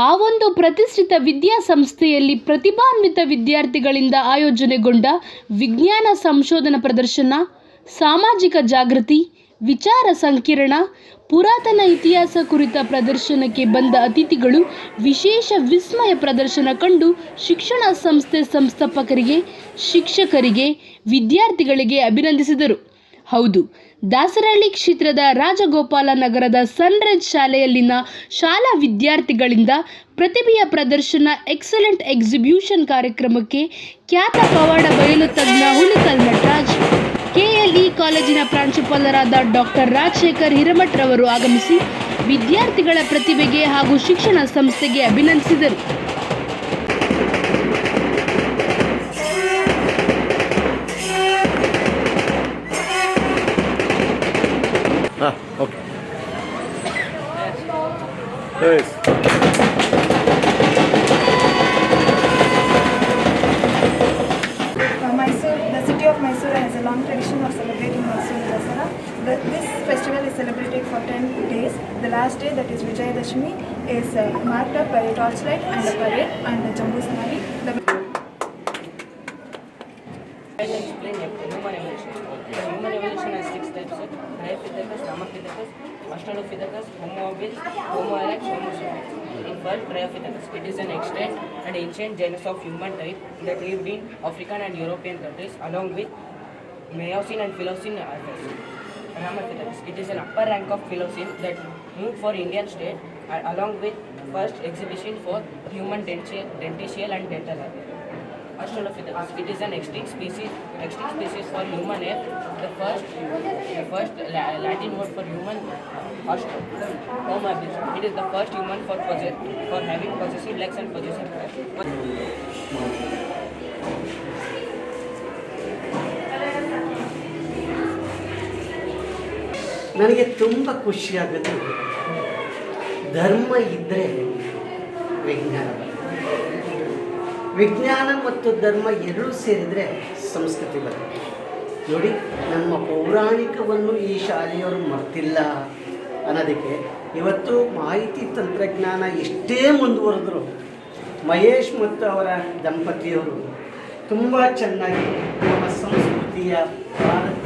ಆ ಒಂದು ಪ್ರತಿಷ್ಠಿತ ವಿದ್ಯಾಸಂಸ್ಥೆಯಲ್ಲಿ ಪ್ರತಿಭಾನ್ವಿತ ವಿದ್ಯಾರ್ಥಿಗಳಿಂದ ಆಯೋಜನೆಗೊಂಡ ವಿಜ್ಞಾನ ಸಂಶೋಧನಾ ಪ್ರದರ್ಶನ, ಸಾಮಾಜಿಕ ಜಾಗೃತಿ, ವಿಚಾರ ಸಂಕಿರಣ, ಪುರಾತನ ಇತಿಹಾಸ ಕುರಿತ ಪ್ರದರ್ಶನಕ್ಕೆ ಬಂದ ಅತಿಥಿಗಳು ವಿಶೇಷ ವಿಸ್ಮಯ ಪ್ರದರ್ಶನ ಕಂಡು ಶಿಕ್ಷಣ ಸಂಸ್ಥೆ ಸಂಸ್ಥಾಪಕರಿಗೆ, ಶಿಕ್ಷಕರಿಗೆ, ವಿದ್ಯಾರ್ಥಿಗಳಿಗೆ ಅಭಿನಂದಿಸಿದರು. ಹೌದು ದಾಸರಹಳ್ಳಿ ಕ್ಷೇತ್ರದ ರಾಜಗೋಪಾಲ ನಗರದ ಸನ್ರೈಸ್ ಶಾಲೆಯಲ್ಲಿನ ಶಾಲಾ ವಿದ್ಯಾರ್ಥಿಗಳಿಂದ ಪ್ರತಿಭೆಯ ಪ್ರದರ್ಶನ ಎಕ್ಸಲೆಂಟ್ ಎಕ್ಸಿಬಿಷನ್ ಕಾರ್ಯಕ್ರಮಕ್ಕೆ ಖ್ಯಾತ ಪವಾಡ ಬಯಲು ತಜ್ಞ ಹುಲಿಕಲ್ ನಟರಾಜ್, ಕೆಎಲ್ಇ ಕಾಲೇಜಿನ ಪ್ರಾಂಶುಪಾಲರಾದ ಡಾಕ್ಟರ್ ರಾಜಶೇಖರ್ ಹಿರಮಠ್ ರವರು ಆಗಮಿಸಿ ವಿದ್ಯಾರ್ಥಿಗಳ ಪ್ರತಿಭೆಗೆ ಹಾಗೂ ಶಿಕ್ಷಣ ಸಂಸ್ಥೆಗೆ ಅಭಿನಂದಿಸಿದರು. ಹಾಂ okay yes Uh, Mysore, the city of Mysore has a long tradition of celebrating Mysore Dasara. The, this festival is celebrated for 10 days. The last day, that is Vijayadashmi, is uh, marked up by a torchlight and a parade and a Jambu Samari. The I'll explain human Dryopithecus, Ramapithecus, Australopithecus, Homo habilis, Homo erectus, Homo sapiens. In first Dryopithecus, it is an extant and ancient genus of human type that lived in African and European countries along with Miocene and Phyllocene eras. Ramapithecus, it is an upper rank of Phyllocene that moved for Indian state uh, along with first exhibition for human dential, dential and dental hair. Australopithecus. It is an extinct species, extinct species for human ape. The first, the first La- Latin word for human, Austro. Homo habilis. It is the first human for possess, for having possessive legs and possessive hands. ನನಗೆ ತುಂಬ ಖುಷಿಯಾಗೋದು ಧರ್ಮ ಇದ್ದರೆ ವಿಜ್ಞಾನ ಬರುತ್ತೆ. ವಿಜ್ಞಾನ ಮತ್ತು ಧರ್ಮ ಎರಡೂ ಸೇರಿದರೆ ಸಂಸ್ಕೃತಿ ಬರುತ್ತೆ. ನೋಡಿ, ನಮ್ಮ ಪೌರಾಣಿಕವನ್ನು ಈ ಶಾಲೆಯವರು ಮರ್ತಿಲ್ಲ ಅನ್ನೋದಕ್ಕೆ ಇವತ್ತು ಮಾಹಿತಿ ತಂತ್ರಜ್ಞಾನ ಎಷ್ಟೇ ಮುಂದುವರೆದ್ರು ಮಹೇಶ್ ಮತ್ತು ಅವರ ದಂಪತಿಯವರು ತುಂಬ ಚೆನ್ನಾಗಿ ನಮ್ಮ ಸಂಸ್ಕೃತಿಯ ಭಾರತೀಯ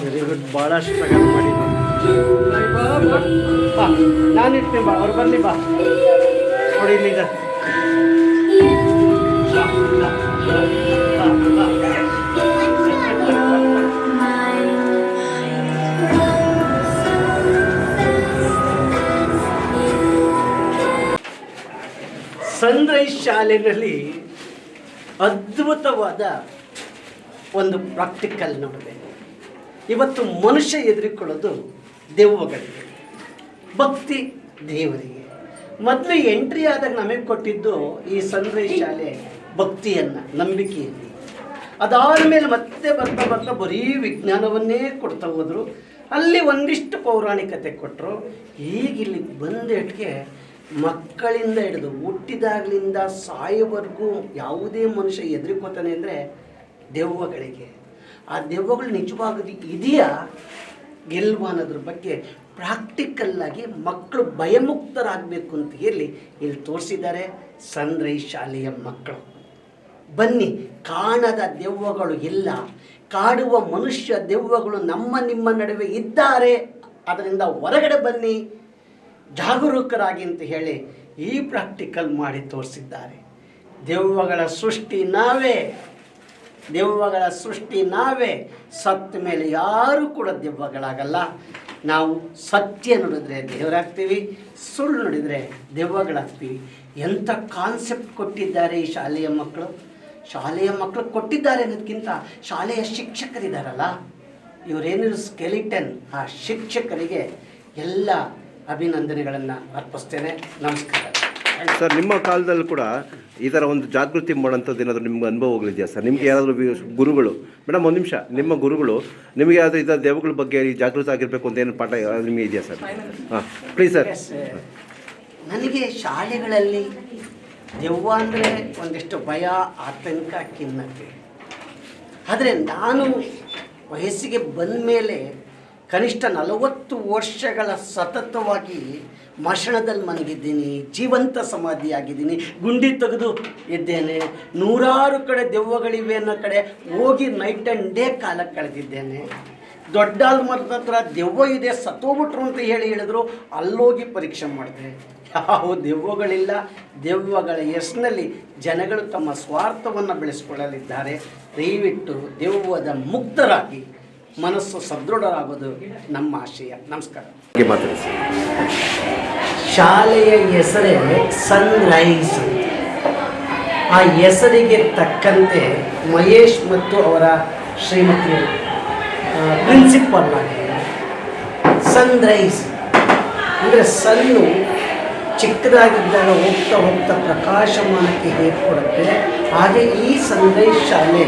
ವೆರಿ ಗುಡ್ ಭಾಳ ಸ್ಟ್ರಗಲ್ ಮಾಡಿದ್ದೀನಿ ಬಾ ನಾನು ಇರ್ತೀನಿ ಬಾ ಅವ್ರು ಬರಲಿ ಬಾ ನೋಡಿ ಸನ್ರೈಸ್ ಶಾಲೆಯಲ್ಲಿ ಅದ್ಭುತವಾದ ಒಂದು ಪ್ರಾಕ್ಟಿಕಲ್ ನೋಡಿದೆ ಇವತ್ತು ಮನುಷ್ಯ ಎದುರಿಕೊಳ್ಳೋದು ದೆವ್ವಗಳಿಗೆ ಭಕ್ತಿ ದೇವರಿಗೆ. ಮೊದಲು ಎಂಟ್ರಿ ಆದಾಗ ನಮಗೆ ಕೊಟ್ಟಿದ್ದು ಈ ಸನ್ರೈಸ್ ಶಾಲೆ ಭಕ್ತಿಯನ್ನು ಅದಾದ ಮೇಲೆ ಮತ್ತೆ ಬರ್ತಾ ಬರ್ತಾ ಬರೀ ವಿಜ್ಞಾನವನ್ನೇ ಕೊಡ್ತಾ ಹೋದರು. ಅಲ್ಲಿ ಒಂದಿಷ್ಟು ಪೌರಾಣಿಕತೆ ಕೊಟ್ಟರು ಈಗ ಇಲ್ಲಿ ಬಂದೇಟ್ಗೆ ಮಕ್ಕಳಿಂದ ಹಿಡಿದು ಹುಟ್ಟಿದಾಗ್ಲಿಂದ ಸಾಯೋವರೆಗೂ ಯಾವುದೇ ಮನುಷ್ಯ ಎದುರಿಕೋತಾನೆ ಅಂದರೆ ದೆವ್ವಗಳಿಗೆ. ಆ ದೆವ್ವಗಳು ನಿಜವಾಗದು ಇದೆಯಾ? ಗೆಲ್ವಾ ಅನ್ನೋದ್ರ ಬಗ್ಗೆ ಪ್ರಾಕ್ಟಿಕಲ್ಲಾಗಿ ಮಕ್ಕಳು ಭಯಮುಕ್ತರಾಗಬೇಕು ಅಂತ ಹೇಳಿ ಇಲ್ಲಿ ತೋರಿಸಿದ್ದಾರೆ ಸಂದ್ರೈ ಶಾಲೆಯ ಮಕ್ಕಳು. ಬನ್ನಿ, ಕಾಣದ ದೆವ್ವಗಳು ಇಲ್ಲ. ಕಾಡುವ ಮನುಷ್ಯ ದೆವ್ವಗಳು ನಮ್ಮ ನಿಮ್ಮ ನಡುವೆ ಇದ್ದಾರೆ. ಅದರಿಂದ ಹೊರಗಡೆ ಬನ್ನಿ. ಜಾಗರೂಕರಾಗಿ ಅಂತ ಹೇಳಿ ಈ ಪ್ರಾಕ್ಟಿಕಲ್ ಮಾಡಿ ತೋರಿಸಿದ್ದಾರೆ. ದೆವ್ವಗಳ ಸೃಷ್ಟಿ ನಾವೇ. ದೆವ್ವಗಳ ಸೃಷ್ಟಿ ನಾವೇ. ಸತ್ತ ಮೇಲೆ ಯಾರೂ ಕೂಡ ದೆವ್ವಗಳಾಗಲ್ಲ. ನಾವು ಸತ್ಯ ನುಡಿದ್ರೆ ದೇವರಾಗ್ತೀವಿ, ಸುಳ್ಳು ನೋಡಿದರೆ ದೆವ್ವಗಳಾಗ್ತೀವಿ. ಎಂಥ ಕಾನ್ಸೆಪ್ಟ್ ಕೊಟ್ಟಿದ್ದಾರೆ ಈ ಶಾಲೆಯ ಮಕ್ಕಳು? ಶಾಲೆಯ ಮಕ್ಕಳು ಕೊಟ್ಟಿದ್ದಾರೆ ಅನ್ನೋದಕ್ಕಿಂತ ಶಾಲೆಯ ಶಿಕ್ಷಕರಿದ್ದಾರಲ್ಲ ಇವರೇನು ಸ್ಕೆಲಿಟನ್ ಆ ಶಿಕ್ಷಕರಿಗೆ ಎಲ್ಲ ಅಭಿನಂದನೆಗಳನ್ನು ಅರ್ಪಿಸ್ತೇನೆ. ನಮಸ್ಕಾರ. ಸರ್ ನಿಮ್ಮ ಕಾಲದಲ್ಲಿ ಕೂಡ ಈ ಥರ ಒಂದು ಜಾಗೃತಿ ಮಾಡೋಂಥದ್ದು ಏನಾದರೂ ನಿಮ್ಗೆ ಅನುಭವಗಳಿದೆಯಾ ಸರ್? ನಿಮಗೆ ಯಾರಾದರೂ ಗುರುಗಳು? ಮೇಡಮ್ ಒಂದು ನಿಮಿಷ. ನಿಮ್ಮ ಗುರುಗಳು ನಿಮಗೆ ಯಾವುದೇ ಇದರ ದೇವಗಳ ಬಗ್ಗೆ ಈ ಜಾಗೃತ ಆಗಿರಬೇಕು ಅಂತ ಏನು ಪಾಠ ನಿಮಗೆ ಇದೆಯಾ ಸರ್? ಹಾಂ. ಪ್ಲೀಸ್ ಸರ್ ನನಗೆ ಶಾಲೆಗಳಲ್ಲಿ ದೆವ್ವ ಅಂದರೆ ಒಂದಿಷ್ಟು ಭಯ ಆತಂಕ ಖಿನ್ನತೆ. ಆದರೆ ನಾನು ವಯಸ್ಸಿಗೆ ಬಂದ ಮೇಲೆ ಕನಿಷ್ಠ ನಲವತ್ತು ವರ್ಷಗಳ ಸತತವಾಗಿ ಮಶಣದಲ್ಲಿ ಮನಗಿದ್ದೀನಿ ಜೀವಂತ ಸಮಾಧಿಯಾಗಿದ್ದೀನಿ. ಗುಂಡಿ ತೆಗೆದು ಇದ್ದೇನೆ, ನೂರಾರು ಕಡೆ ದೆವ್ವಗಳಿವೆ ಅನ್ನೋ ಕಡೆ ಹೋಗಿ ನೈಟ್ ಆ್ಯಂಡ್ ಡೇ ಕಾಲ ಕಳೆದಿದ್ದೇನೆ. ದೊಡ್ಡ ಮರದ ಹತ್ರ ದೆವ್ವ ಇದೆ, ಸತ್ತೋಗ್ಬಿಟ್ರು ಅಂತ ಹೇಳಿ ಹೇಳಿದ್ರು, ಅಲ್ಲೋಗಿ ಪರೀಕ್ಷೆ ಮಾಡಿದೆ. ಯಾವ ದೆವ್ವಗಳಿಲ್ಲ, ದೆವ್ವಗಳ ಹೆಸರಿನಲ್ಲಿ ಜನಗಳು ತಮ್ಮ ಸ್ವಾರ್ಥವನ್ನು ಬೆಳೆಸಿಕೊಳ್ಳಲಿದ್ದಾರೆ. ದಯವಿಟ್ಟು ದೆವ್ವದ ಮುಕ್ತರಾಗಿ ಮನಸ್ಸು ಸದೃಢರಾಗೋದು ನಮ್ಮ ಆಶಯ. ನಮಸ್ಕಾರ. ಮಾತಾಡಿಸಿ. ಶಾಲೆಯ ಹೆಸರೇ ಸನ್ರೈಸ್ ಅಂತ. ಆ ಹೆಸರಿಗೆ ತಕ್ಕಂತೆ ಮಹೇಶ್ ಮತ್ತು ಅವರ ಶ್ರೀಮತಿ ಪ್ರಿನ್ಸಿಪಲ್ ಆಗಿ. ಸನ್ರೈಸ್ ಅಂದರೆ ಸನ್ನು ಚಿಕ್ಕದಾಗಿದ್ದಾಗ ಹೋಗ್ತಾ ಹೋಗ್ತಾ ಪ್ರಕಾಶಮಾನಕ್ಕೆ ಹೇಗೆ ಕೊಡುತ್ತೆ ಹಾಗೆ ಈ ಸಂದೇಶ ಶಾಲೆ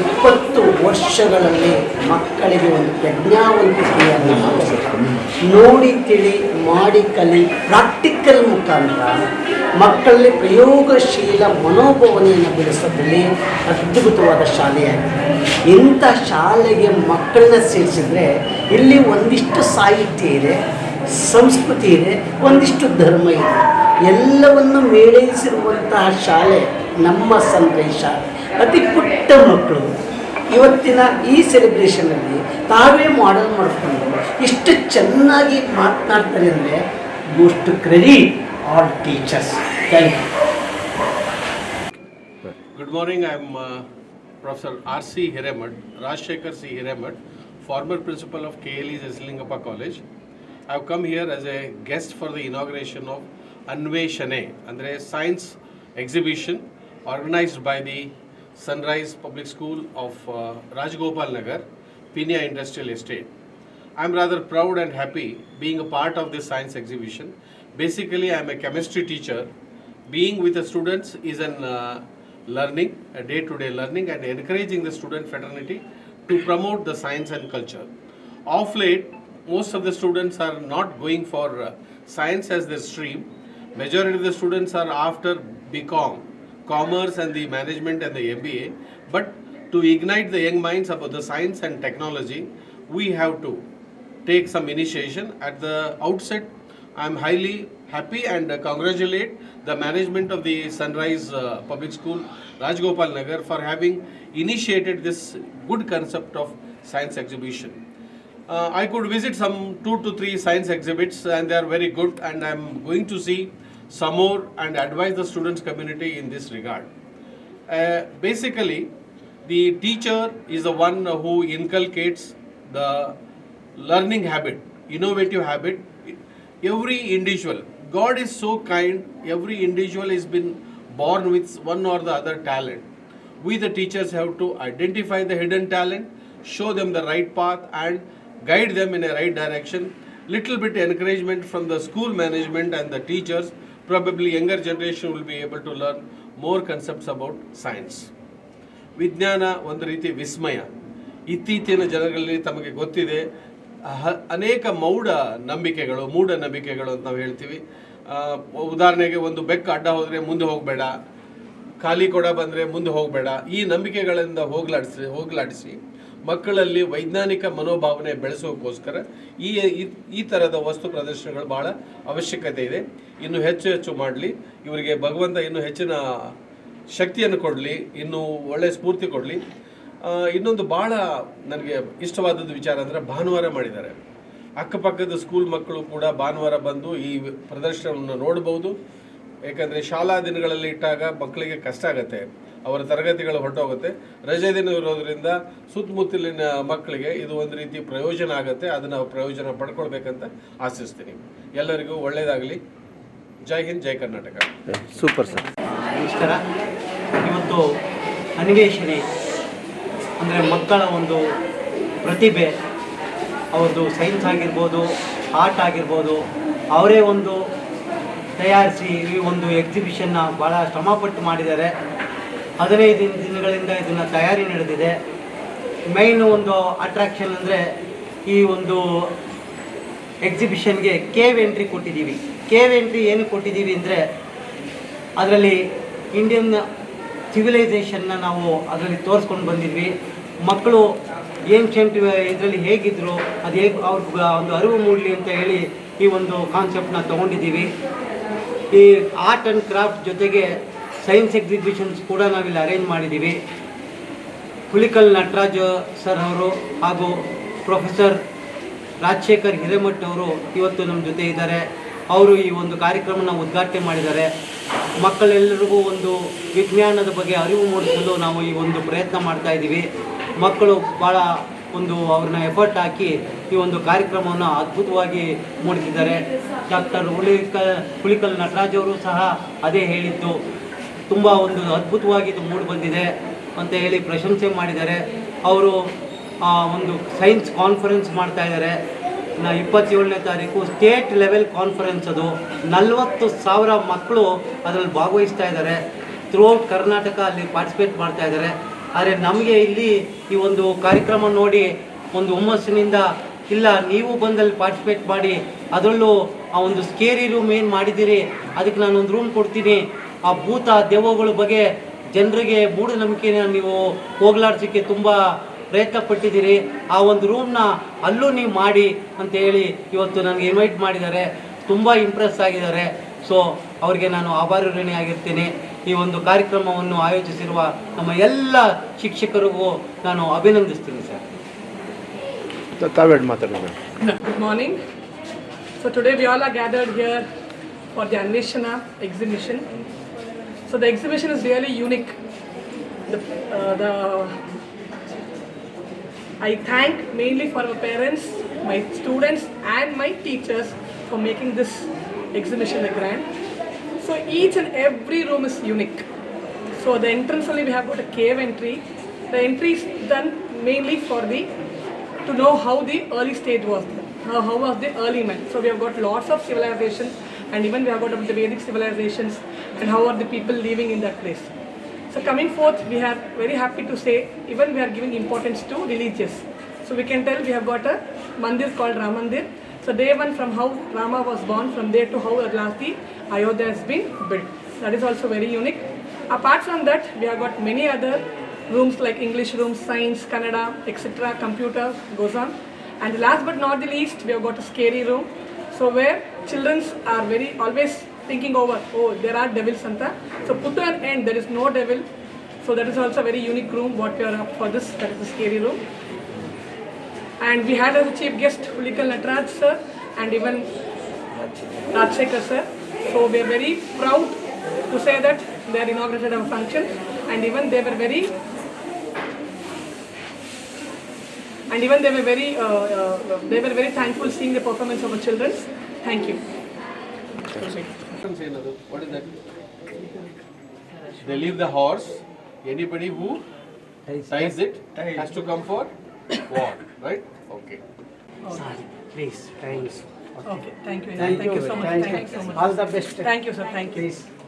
ಇಪ್ಪತ್ತು ವರ್ಷಗಳಲ್ಲಿ ಮಕ್ಕಳಿಗೆ ಒಂದು ಪ್ರಜ್ಞಾವಂತಿಕೆಯನ್ನು ನೋಡಿ, ತಿಳಿ, ಮಾಡಿ, ಕಲಿ, ಪ್ರಾಕ್ಟಿಕಲ್ ಮುಖಾಂತರ ಮಕ್ಕಳಲ್ಲಿ ಪ್ರಯೋಗಶೀಲ ಮನೋಭಾವನೆಯನ್ನು ಬೆಳೆಸೋದ್ರಲ್ಲಿ ಅದ್ಭುತವಾದ ಶಾಲೆಯಾಗಿದೆ. ಇಂಥ ಶಾಲೆಗೆ ಮಕ್ಕಳನ್ನ ಸೇರಿಸಿದ್ರೆ ಇಲ್ಲಿ ಒಂದಿಷ್ಟು ಸಾಹಿತ್ಯ ಇದೆ. ಸಂಸ್ಕೃತಿ ಇದೆ, ಒಂದಿಷ್ಟು ಧರ್ಮ ಇದೆ. ಎಲ್ಲವನ್ನು ಮೇಳೈಸಿರುವಂತಹ ಶಾಲೆ ನಮ್ಮ ಸಂತೈ ಶಾಲೆ. ಅತಿ ಪುಟ್ಟ ಮಕ್ಕಳು. ಇವತ್ತಿನ ಈ ಸೆಲೆಬ್ರೇಷನಲ್ಲಿ ತಾವೇ ಮಾಡಲ್ ಮಾಡಿಕೊಂಡು ಇಷ್ಟು ಚೆನ್ನಾಗಿ ಮಾತನಾಡ್ತಾರೆ ಅಂದರೆ ghost credit all teachers thank you good morning I'm professor R C Hiremath Rajashekhar C Hiremath former principal of K L E Jasalingappa College. I've come here as a guest for the inauguration of Anveshane, andre science exhibition organized by the Sunrise Public School of uh, Rajgopal Nagar, Pinya Industrial Estate. I'm rather proud and happy being a part of this science exhibition. Basically, I'm a chemistry teacher. Being with the students is an uh, learning, a day-to-day learning, and encouraging the student fraternity to promote the science and culture. Of late, most of the students are not going for uh, science as their stream. Majority of the students are after BCom, commerce and the management and the MBA. But to ignite the young minds about the science and technology, we have to take some initiation. At the outset, I am highly happy and uh, congratulate the management of the Sunrise uh, Public School, Rajgopal Nagar, for having initiated this good concept of science exhibition. Uh, I could visit some two to three science exhibits, and they are very good. And I am going to see some more and advise the students community in this regard. Uh, basically, the teacher is the one who inculcates the learning habit, innovative habit. Every individual, God is so kind, every individual has been born with one or the other talent. We, the teachers, have to identify the hidden talent, show them the right path, and guide them in a right direction. Little bit encouragement from the school management and the teachers. Probably younger generation will be able to learn more concepts about science. ವಿಜ್ಞಾನ ಒಂದು ರೀತಿ ವಿಸ್ಮಯ ಇತ್ತೀಚಿನ ಜನಗಳಲ್ಲಿ ತಮಗೆ ಗೊತ್ತಿದೆ aneka ಅನೇಕ ಮೌಢ ನಂಬಿಕೆಗಳು ಮೂಢ ನಂಬಿಕೆಗಳು ಅಂತ ನಾವು ಹೇಳ್ತೀವಿ ಉದಾಹರಣೆಗೆ ಒಂದು hodre ಅಡ್ಡ ಹೋದರೆ ಮುಂದೆ ಹೋಗಬೇಡ ಖಾಲಿ ಕೊಡ ಬಂದರೆ ಮುಂದೆ ಹೋಗಬೇಡ ಈ ನಂಬಿಕೆಗಳಿಂದ ಹೋಗ್ಲಾಡಿಸಿ ಹೋಗ್ಲಾಡಿಸಿ ಮಕ್ಕಳಲ್ಲಿ ವೈಜ್ಞಾನಿಕ ಮನೋಭಾವನೆ ಬೆಳೆಸೋಕ್ಕೋಸ್ಕರ ಈ ಈ- ಥರದ ವಸ್ತು ಪ್ರದರ್ಶನಗಳು ಭಾಳ ಅವಶ್ಯಕತೆ ಇದೆ. ಇನ್ನು ಹೆಚ್ಚು ಹೆಚ್ಚು ಮಾಡಲಿ. ಇವರಿಗೆ ಭಗವಂತ ಇನ್ನೂ ಹೆಚ್ಚಿನ ಶಕ್ತಿಯನ್ನು ಕೊಡಲಿ, ಇನ್ನೂ ಒಳ್ಳೆಯ ಸ್ಫೂರ್ತಿ ಕೊಡಲಿ. ಇನ್ನೊಂದು ಭಾಳ ನನಗೆ ಇಷ್ಟವಾದದ್ದು ವಿಚಾರ ಅಂದರೆ ಭಾನುವಾರ ಮಾಡಿದ್ದಾರೆ. ಅಕ್ಕಪಕ್ಕದ ಸ್ಕೂಲ್ ಮಕ್ಕಳು ಕೂಡ ಭಾನುವಾರ ಬಂದು ಈ ಪ್ರದರ್ಶನವನ್ನು ನೋಡಬಹುದು ಯಾಕಂದರೆ ಶಾಲಾ ದಿನಗಳಲ್ಲಿ ಇಟ್ಟಾಗ ಮಕ್ಕಳಿಗೆ ಕಷ್ಟ ಆಗುತ್ತೆ. ಅವರ ತರಗತಿಗಳು ಹೊರಟೋಗುತ್ತೆ. ರಜೆ ದಿನ ಇರೋದ್ರಿಂದ ಸುತ್ತಮುತ್ತಲಿನ ಮಕ್ಕಳಿಗೆ ಇದು ಒಂದು ರೀತಿ ಪ್ರಯೋಜನ ಆಗುತ್ತೆ. ಅದನ್ನು ಪ್ರಯೋಜನ ಪಡ್ಕೊಳ್ಬೇಕಂತ ಆಶಿಸ್ತೀನಿ. ಎಲ್ಲರಿಗೂ ಒಳ್ಳೆಯದಾಗಲಿ ಜೈ ಹಿಂದ್ ಜೈ ಕರ್ನಾಟಕ. Super sir. ನಮಸ್ಕಾರ ಇವತ್ತು ಅನ್ವೇಷಣೆ ಅಂದರೆ ಮಕ್ಕಳ ಒಂದು ಪ್ರತಿಭೆ ಅವ್ರದ್ದು ಸೈನ್ಸ್ ಆಗಿರ್ಬೋದು ಆರ್ಟ್ ಆಗಿರ್ಬೋದು ಅವರೇ ಒಂದು ತಯಾರಿಸಿ ಈ ಒಂದು ಎಕ್ಸಿಬಿಷನ್ನ ಭಾಳ ಶ್ರಮಪಟ್ಟು ಮಾಡಿದ್ದಾರೆ. ಹದಿನೈದು ದಿನ- ದಿನಗಳಿಂದ ಇದನ್ನು ತಯಾರಿ ನಡೆದಿದೆ. ಮೈನ್ ಒಂದು ಅಟ್ರಾಕ್ಷನ್ ಅಂದರೆ ಈ ಒಂದು ಎಕ್ಸಿಬಿಷನ್ಗೆ ಕೇವ್ ಎಂಟ್ರಿ ಕೊಟ್ಟಿದ್ದೀವಿ. ಕೇವ್ ಎಂಟ್ರಿ ಏನು ಕೊಟ್ಟಿದ್ದೀವಿ ಅಂದರೆ ಅದರಲ್ಲಿ ಇಂಡಿಯನ್ ಸಿವಿಲೈಸೇಷನ್ನ ನಾವು ಅದರಲ್ಲಿ ತೋರಿಸ್ಕೊಂಡು ಬಂದಿದ್ವಿ. ಮಕ್ಕಳು ಏನ್ಷಂಟ್ ಇದರಲ್ಲಿ ಹೇಗಿದ್ರು, ಅದು ಹೇಗೆ ಅವ್ರಿಗೆ ಒಂದು ಅರಿವು ಮೂಡಲಿ ಅಂತ ಹೇಳಿ ಈ ಒಂದು ಕಾನ್ಸೆಪ್ಟನ್ನ ತೊಗೊಂಡಿದ್ದೀವಿ. ಈ ಆರ್ಟ್ ಆ್ಯಂಡ್ ಕ್ರಾಫ್ಟ್ ಜೊತೆಗೆ ಸೈನ್ಸ್ ಎಕ್ಸಿಬಿಷನ್ಸ್ ಕೂಡ ನಾವಿಲ್ಲಿ ಅರೇಂಜ್ ಮಾಡಿದ್ದೀವಿ. ಹುಲಿಕಲ್ ನಟರಾಜ್ ಸರ್ ಅವರು ಹಾಗೂ ಪ್ರೊಫೆಸರ್ ರಾಜಶೇಖರ್ ಹಿರೇಮಠ್ ಅವರು ಇವತ್ತು ನಮ್ಮ ಜೊತೆ ಇದ್ದಾರೆ. ಅವರು ಈ ಒಂದು ಕಾರ್ಯಕ್ರಮನ ಉದ್ಘಾಟನೆ ಮಾಡಿದ್ದಾರೆ. ಮಕ್ಕಳೆಲ್ಲರಿಗೂ ಒಂದು ವಿಜ್ಞಾನದ ಬಗ್ಗೆ ಅರಿವು ಮೂಡಿಸಲು ನಾವು ಈ ಒಂದು ಪ್ರಯತ್ನ ಮಾಡ್ತಾ ಇದ್ದೀವಿ. ಮಕ್ಕಳು ಭಾಳ ಒಂದು ಅವ್ರನ್ನ ಎಫರ್ಟ್ ಹಾಕಿ ಈ ಒಂದು ಕಾರ್ಯಕ್ರಮವನ್ನು ಅದ್ಭುತವಾಗಿ ಮೂಡಿಸಿದ್ದಾರೆ. ಡಾಕ್ಟರ್ ಹುಲಿಕಲ್ ಹುಲಿಕಲ್ ನಟರಾಜ್ ಅವರು ಸಹ ಅದೇ ಹೇಳಿದ್ದು. ತುಂಬ ಒಂದು ಅದ್ಭುತವಾಗಿ ಇದು ಮೂಡಿ ಬಂದಿದೆ ಅಂತ ಹೇಳಿ ಪ್ರಶಂಸೆ ಮಾಡಿದ್ದಾರೆ. ಅವರು ಒಂದು ಸೈನ್ಸ್ ಕಾನ್ಫರೆನ್ಸ್ ಮಾಡ್ತಾ ಇದ್ದಾರೆ. ಇಪ್ಪತ್ತೇಳನೇ ತಾರೀಕು ಸ್ಟೇಟ್ ಲೆವೆಲ್ ಕಾನ್ಫರೆನ್ಸ್ ಅದು. ನಲವತ್ತು ಸಾವಿರ ಮಕ್ಕಳು ಅದರಲ್ಲಿ ಭಾಗವಹಿಸ್ತಾ ಇದ್ದಾರೆ. ಥ್ರೂಔಟ್ ಕರ್ನಾಟಕ ಅಲ್ಲಿ ಪಾರ್ಟಿಸಿಪೇಟ್ ಮಾಡ್ತಾ ಇದ್ದಾರೆ. ಆದರೆ ನಮಗೆ ಇಲ್ಲಿ ಈ ಒಂದು ಕಾರ್ಯಕ್ರಮ ನೋಡಿ ಒಂದು ಹುಮ್ಮಸ್ಸಿನಿಂದ, ಇಲ್ಲ ನೀವು ಬಂದಲ್ಲಿ ಪಾರ್ಟಿಸಿಪೇಟ್ ಮಾಡಿ, ಅದರಲ್ಲೂ ಆ ಒಂದು ಸ್ಕೇರಿ ರೂಮ್ ಏನು ಮಾಡಿದ್ದೀರಿ? ಅದಕ್ಕೆ ನಾನು ಒಂದು ರೂಮ್ ಕೊಡ್ತೀನಿ. ಆ ಭೂತ ದೆವ್ವಗಳ ಬಗ್ಗೆ ಜನರಿಗೆ ಮೂಢನಂಬಿಕೆನ ನೀವು ಹೋಗ್ಲಾಡ್ಸೋಕ್ಕೆ ತುಂಬ ಪ್ರಯತ್ನ ಪಟ್ಟಿದ್ದೀರಿ. ಆ ಒಂದು ರೂಮ್ನ ಅಲ್ಲೂ ನೀವು ಮಾಡಿ ಅಂತ ಹೇಳಿ ಇವತ್ತು ನನಗೆ ಇನ್ವೈಟ್ ಮಾಡಿದ್ದಾರೆ. ತುಂಬ ಇಂಪ್ರೆಸ್ ಆಗಿದ್ದಾರೆ. ಸೊ ಅವರಿಗೆ ನಾನು ಆಭಾರ ಋಣಿ ಆಗಿರ್ತೀನಿ. ಈ ಒಂದು ಕಾರ್ಯಕ್ರಮವನ್ನು ಆಯೋಜಿಸಿರುವ ನಮ್ಮ ಎಲ್ಲ ಶಿಕ್ಷಕರಿಗೂ ನಾನು ಅಭಿನಂದಿಸ್ತೀನಿ ಸರ್. ತಾವೇಳು ಮಾತಾಡೋಣ. Good morning so today we all are gathered here for the Anveshana exhibition. So the exhibition is really unique. The, uh, the I thank mainly for our parents, my students, and my teachers for making this exhibition a grand. So each and every room is unique. So the entrance only we have got a cave entry. The entry is done mainly for the to know how the early stage was, how, how was the early man. So we have got lots of civilizations, and even we have got the Vedic civilizations, and how are the people living in that place. So coming forth, we are very happy to say, even we are giving importance to religious. So we can tell we have got a mandir called Ramandir. So day one from how Rama was born, from there to how at last the Ayodhya has been built. That is also very unique. Apart from that, we have got many other rooms like English rooms, science, Kannada, etc., computer goes on. And last but not the least, we have got a scary room. So where children are very always thinking over, oh, there are devils, Santa. So put an end, there is no devil. So that is also a very unique room. What we are up for this, that is a scary room. And we had as a chief guest Hulikal Natraj sir and even Rajsekhar sir. So we are very proud to say that they are inaugurated our function and even they were very and even they were very uh, uh, they were very thankful seeing the performance of our children. Thank you. Difference ಏನದು? What is that? They leave the horse. Anybody who ties it has to come for war, right? Okay. Please thanks Okay, thank you. Thank you. so much. Thank Thank you. you so much. All the best. Thank you, sir. Thank you. Please.